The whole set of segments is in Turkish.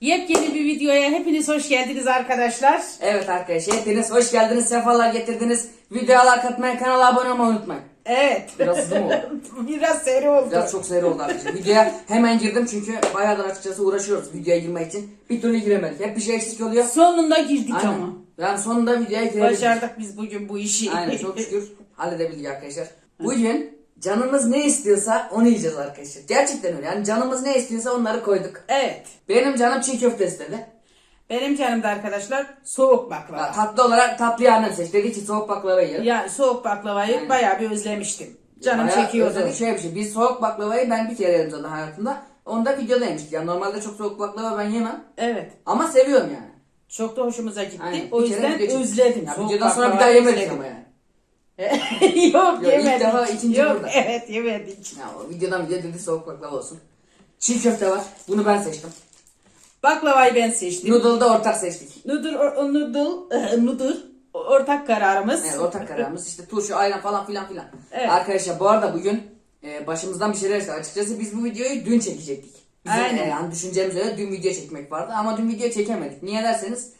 Yepyeni bir videoya hepiniz hoş geldiniz arkadaşlar. Evet arkadaşlar hepiniz hoş geldiniz, sefalar getirdiniz. Videoya like atmayı, kanala abone olmayı unutmayın. Evet. Biraz hızlı mı oldu? Biraz seri oldu. Biraz çok seri oldu arkadaşlar. Videoya hemen girdim çünkü bayağıdır açıkçası uğraşıyoruz videoya girmek için. Bir türlü giremedik. Hep bir şey eksik oluyor. Sonunda girdik Aynen. ama. Yani sonunda videoya girebildik. Başardık biz bugün bu işi. Aynen çok şükür halledebildik arkadaşlar. Bugün canımız ne istiyorsa onu yiyeceğiz arkadaşlar. Gerçekten öyle. Yani canımız ne istiyorsa onları koyduk. evet. Benim canım çiğ köfte istedi. Benim canım da arkadaşlar soğuk Ya, baklava. tatlı olarak tatlıyı annem seçti. Dedi ki soğuk baklava yiyelim. Yani soğuk baklavayı Aynen. bayağı bir özlemiştim. Canım Bayağı çekiyordu. özellikle Şöyle bir şey. Biz soğuk baklavayı ben bir kere yedim zaten hayatımda. Onu da videoda yemiştik. Yani normalde çok soğuk baklava ben yemem. Evet. Ama seviyorum yani. Çok da hoşumuza gitti. Aynen. O Bir yüzden özledim. Ya Soğuk videodan sonra bir daha yemedik özledim. ama yani. Yok ilk yemedik. defa, ikinci Yok burada. evet yemedik. Ya o videodan video dedi soğuk baklava olsun. Çiğ köfte var. Bunu ben seçtim. Baklavayı ben seçtim. Noodle'ı da ortak seçtik. Noodle, o- noodle, noodle ortak kararımız. Evet ortak kararımız. İşte turşu, ayran falan filan filan. Evet. Arkadaşlar bu arada bugün e, başımızdan bir şeyler çıktı. Açıkçası biz bu videoyu dün çekecektik. Bizim, Aynen. e, yani düşüncemiz öyle dün video çekmek vardı ama dün video çekemedik. Niye derseniz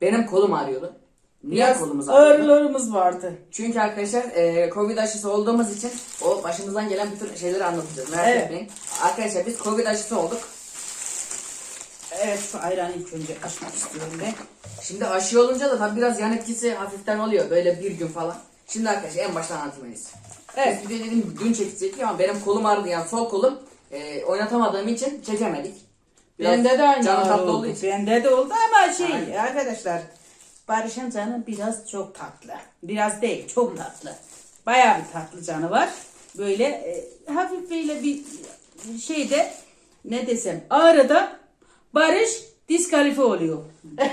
benim kolum ağrıyordu. Niye Biraz kolumuz ağrıyordu? ağrılarımız vardı. Çünkü arkadaşlar e, Covid aşısı olduğumuz için o başımızdan gelen bütün şeyleri anlatacağız. Merak Evet. etmeyin. Arkadaşlar biz Covid aşısı olduk. Evet şu ayranı ilk önce açmak istiyorum ben. Şimdi aşı olunca da tabii biraz yan etkisi hafiften oluyor. Böyle bir gün falan. Şimdi arkadaşlar en baştan anlatmayız. Evet. Biz video dedim dün çekecektik ama benim kolum ağrıdı yani sol kolum e, oynatamadığım için çekemedik. Biraz Bende de aynı canı ağrı tatlı oldu. olduğu için. Bende de oldu ama şey Aynen. arkadaşlar Barış'ın canı biraz çok tatlı. Biraz değil çok tatlı. Bayağı bir tatlı canı var. Böyle e, hafif böyle bir şeyde ne desem ağrıda Barış diskalifiye oluyor.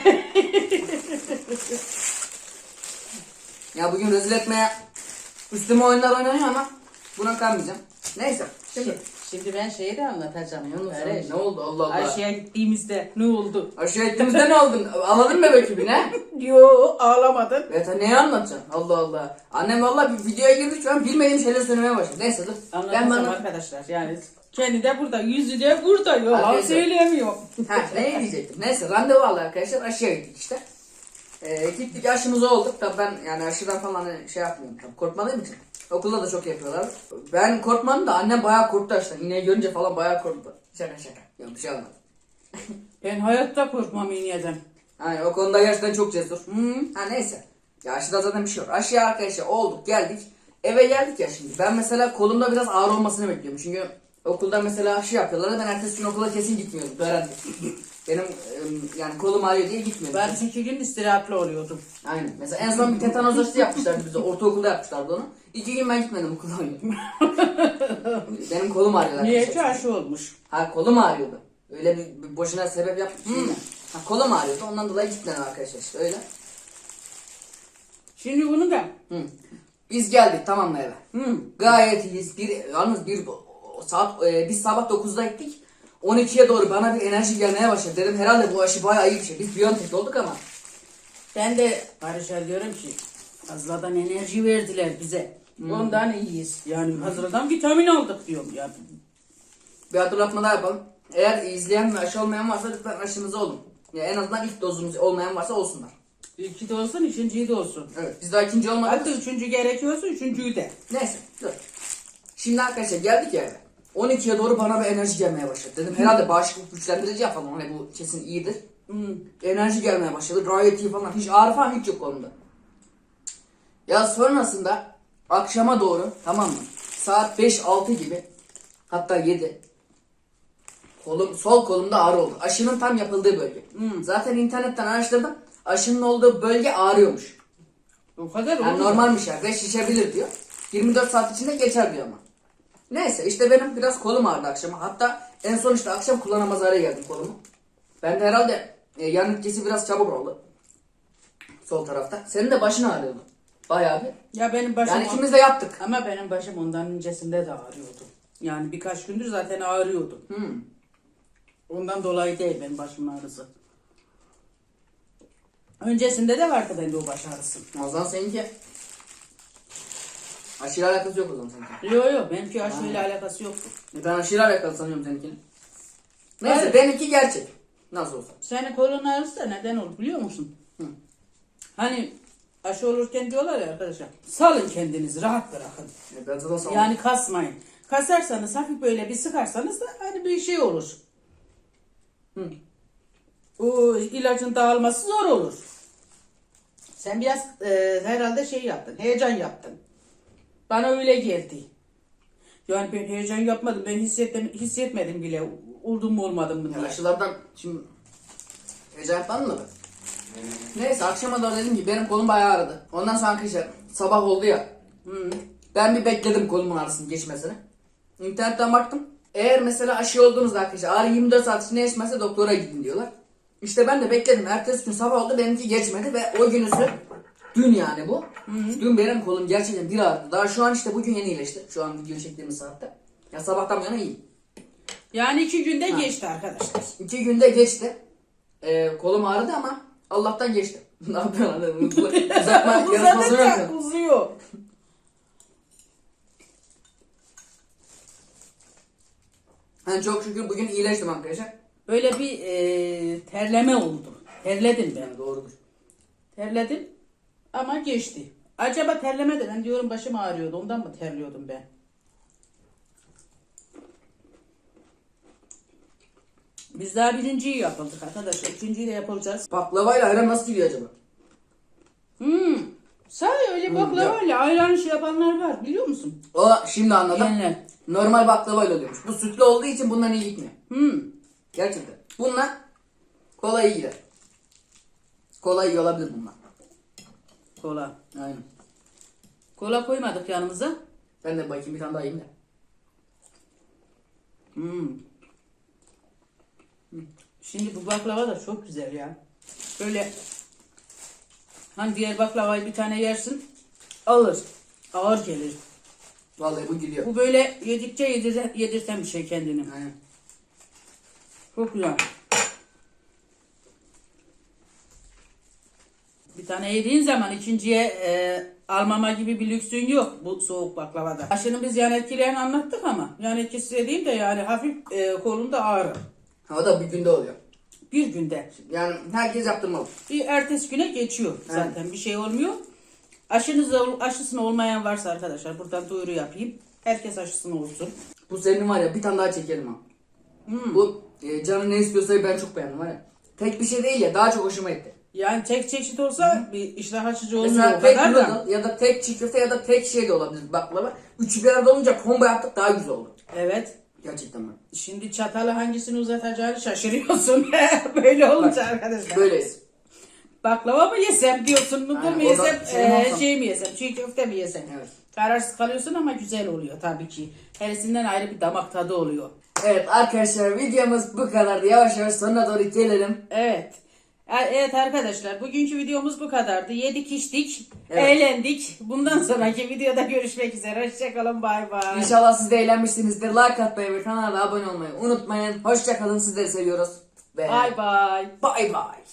Ya bugün rezil etmeye üstüme oyunlar oynanıyor ama buna kalmayacağım. Neyse. Şimdi Şimdi, ben şeyi de anlatacağım. Yunus Barış. ne oldu Allah Allah. Aşağıya gittiğimizde ne oldu? Aşağı ettiğimizde ne oldun? Ağladın mı bebek ne? Yo ağlamadın. Evet ha, neyi anlatacaksın? Allah Allah. Annem valla bir videoya girdik şu an bilmediğim şeyler söylemeye başladı. Neyse dur. Ben Anlatacağım bana... arkadaşlar yani kendi de burada yüzü de burada yalan Arkadaşlar. söylemiyor. Ha ne diyecektim? Neyse randevu aldı arkadaşlar aşıya gittik işte. Ee, gittik aşımızı olduk. Tabii ben yani aşıdan falan hani şey yapmıyorum tabii korkmadığım için. Okulda da çok yapıyorlar. Ben korkmadım da annem bayağı korktu aşıdan. İğneyi görünce falan bayağı korktu. Şaka şaka. Yok bir şey olmadı. Ben hayatta korkmam iğneden. Aynen o konuda gerçekten çok cesur. Ha neyse. Ya aşıda zaten bir şey yok. Aşıya arkadaşlar olduk geldik. Eve geldik ya şimdi. Ben mesela kolumda biraz ağrı olmasını bekliyorum. Çünkü okulda mesela aşı yapıyorlar. Ben ertesi gün okula kesin gitmiyordum. Öğrendim. Benim yani kolum ağrıyor diye gitmiyordum. Ben iki gün istirahatli oluyordum. Aynen. Mesela en son bir tetanoz aşısı yapmışlardı bize. Ortaokulda yapmışlardı onu. İki gün ben gitmedim okula oynuyordum. Benim kolum ağrıyor Niye aşı olmuş? Ha kolum ağrıyordu. Öyle bir, bir boşuna sebep yapmışsın ya. Ha kolum ağrıyordu. Ondan dolayı gitmedim arkadaşlar işte öyle. Şimdi bunu da Hı. Biz geldik tamam mı eve? hı, Gayet iyiyiz. Bir, yalnız bir saat e, biz sabah 9'da gittik. 12'ye doğru bana bir enerji gelmeye başladı. Dedim herhalde bu aşı bayağı iyi bir şey. Biz Biontech olduk ama. ben de Barış'a diyorum ki fazladan enerji verdiler bize. Ondan iyiyiz. Yani fazladan vitamin aldık diyorum ya. Bir hatırlatma daha yapalım. Eğer izleyen ve aşı olmayan varsa lütfen aşınızı olun. Ya en azından ilk dozumuz olmayan varsa olsunlar. İki de olsun, üçüncüyü de olsun. Evet biz daha ikinci olmadık. Hatta üçüncü gerekiyorsa üçüncüyü de. Neyse dur. Şimdi arkadaşlar geldik ya eve. 12'ye doğru bana bir enerji gelmeye başladı. Dedim herhalde bağışıklık güçlendirici yapalım. Hani bu kesin iyidir. Hı. Enerji gelmeye başladı. Gayet iyi falan. Hiç ağrı falan hiç yok kolumda. Ya sonrasında akşama doğru tamam mı? Saat 5-6 gibi hatta 7 kolum sol kolumda ağrı oldu. Aşının tam yapıldığı bölge. Zaten internetten araştırdım. Aşının olduğu bölge ağrıyormuş. O kadar Yani oldu. normalmiş yani ve şişebilir diyor. 24 saat içinde geçer diyor ama. Neyse işte benim biraz kolum ağrıdı akşam. Hatta en son işte akşam kullanamaz hale geldim kolumu. Ben de herhalde e, yan etkisi biraz çabuk oldu. Sol tarafta. Senin de başın ağrıyordu. Bayağı bir. Ya benim başım... Yani ikimiz de yaptık. Ama benim başım ondan öncesinde de ağrıyordu. Yani birkaç gündür zaten ağrıyordu. Hmm. Ondan dolayı değil benim başımın ağrısı. Öncesinde de vardı bende o baş ağrısı. O zaman seninki aşıyla alakası yok o zaman seninki. Yok yok benimki aşıyla alakası yoktu. E, Ben aşıyla alakalı sanıyorum seninkini. Neyse Evet. benimki gerçek. Nasıl olsa. Senin ağrısı da neden olur biliyor musun? Hı. Hani aşı olurken diyorlar ya arkadaşlar. Salın kendinizi rahat bırakın. E, Ben zaten sağ Yani kasmayın. Kasarsanız hafif böyle bir sıkarsanız da hani bir şey olur. Hı. O ilacın dağılması zor olur. Sen biraz e, herhalde şey yaptın. Heyecan yaptın. Bana öyle geldi. Yani ben heyecan yapmadım. Ben hissettim, hissetmedim bile. Oldum mu olmadım mı diye. aşılardan şimdi heyecan yapmadın mı? Neyse akşama da dedim ki benim kolum bayağı ağrıdı. Ondan sonra arkadaşlar sabah oldu ya. Hı. Ben bir bekledim kolumun ağrısının geçmesini. İnternetten baktım. Eğer mesela aşı olduğunuzda arkadaşlar ağrı 24 saat içinde geçmezse doktora gidin diyorlar. İşte ben de bekledim. Ertesi gün sabah oldu benimki geçmedi ve o günüsü dün yani bu. Dün benim kolum gerçekten bir ağrıdı. Daha şu an işte bugün yeni iyileşti. Şu an video çektiğimiz saatte. Ya sabahtan bu yana iyi. Yani iki günde geçti arkadaşlar. İki günde geçti. Ee, kolum ağrıdı ama Allah'tan geçti. ne yapıyorsun lan? Uzatma Uzadıkça uzuyor. Yani çok şükür bugün iyileştim arkadaşlar. Böyle bir e, terleme oldu. Terledim ben. Yani doğrudur. Terledim ama geçti. Acaba terleme de ben diyorum başım ağrıyordu. Ondan mı terliyordum ben? Biz daha birinciyi yapıldık arkadaşlar. İkinciyi de yapacağız. Baklavayla ayran nasıl gidiyor acaba? Hmm. Sahi öyle baklavayla ayran şey yapanlar var biliyor musun? O şimdi anladım. Yenler. Normal baklavayla oluyormuş. Bu sütlü olduğu için bundan iyi gitmiyor. Hmm. Gerçekten. Bununla kola iyi gider. Kola iyi olabilir bununla. Kola. Aynen. Kola koymadık yanımıza. Ben de bakayım bir tane daha yiyeyim de. Hmm. Hmm. Şimdi bu baklava da çok güzel ya. Böyle hani diğer baklavayı bir tane yersin alır. Ağır gelir. Vallahi bu gidiyor. Bu böyle yedikçe yedirten, yedirten bir şey kendini. Aynen. Çok güzel. Bir tane yediğin zaman ikinciye e, almama gibi bir lüksün yok bu soğuk baklavada. Aşının biz yan etkilerini anlattık ama yan etkisi dediğim de yani hafif e, kolunda ağrı. Ha, o da bir günde oluyor. Bir günde. Yani herkes yaptırmalı. Bir ertesi güne geçiyor zaten bir şey olmuyor. Aşınız aşısını olmayan varsa arkadaşlar buradan duyuru yapayım. Herkes aşısını olsun. Bu senin var ya bir tane daha çekelim ha. Bu e, canın ne istiyorsa ben çok beğendim var ya. Tek bir şey değil ya daha çok hoşuma gitti. Yani tek çeşit olsa bir iştah açıcı olmuyor Mesela o tek kadar da. noodle ya da tek köfte ya da tek şey de olabilir baklava. Üçü bir arada olunca combo yaptık daha güzel oldu. Evet. Gerçekten ben. Şimdi çatalı hangisini uzatacağını şaşırıyorsun. Böyle olunca arkadaşlar. Böyleyiz. Baklava mı yesem diyorsun, noodle Aynen, mu o da yesem, senin eee, şey mi yesem, çiğ köfte mi yesem. Evet. Kararsız kalıyorsun ama güzel oluyor tabii ki. Herisinden ayrı bir damak tadı oluyor. Evet arkadaşlar videomuz bu kadardı. Yavaş yavaş sonuna doğru gelelim. Evet. Evet arkadaşlar bugünkü videomuz bu kadardı. Yedik içtik, Evet. eğlendik. Bundan sonraki videoda görüşmek üzere. Hoşçakalın bay bay. İnşallah siz de eğlenmişsinizdir. Like atmayı ve kanala abone olmayı unutmayın. Hoşçakalın sizleri seviyoruz. Ve Bay bay. bay bay.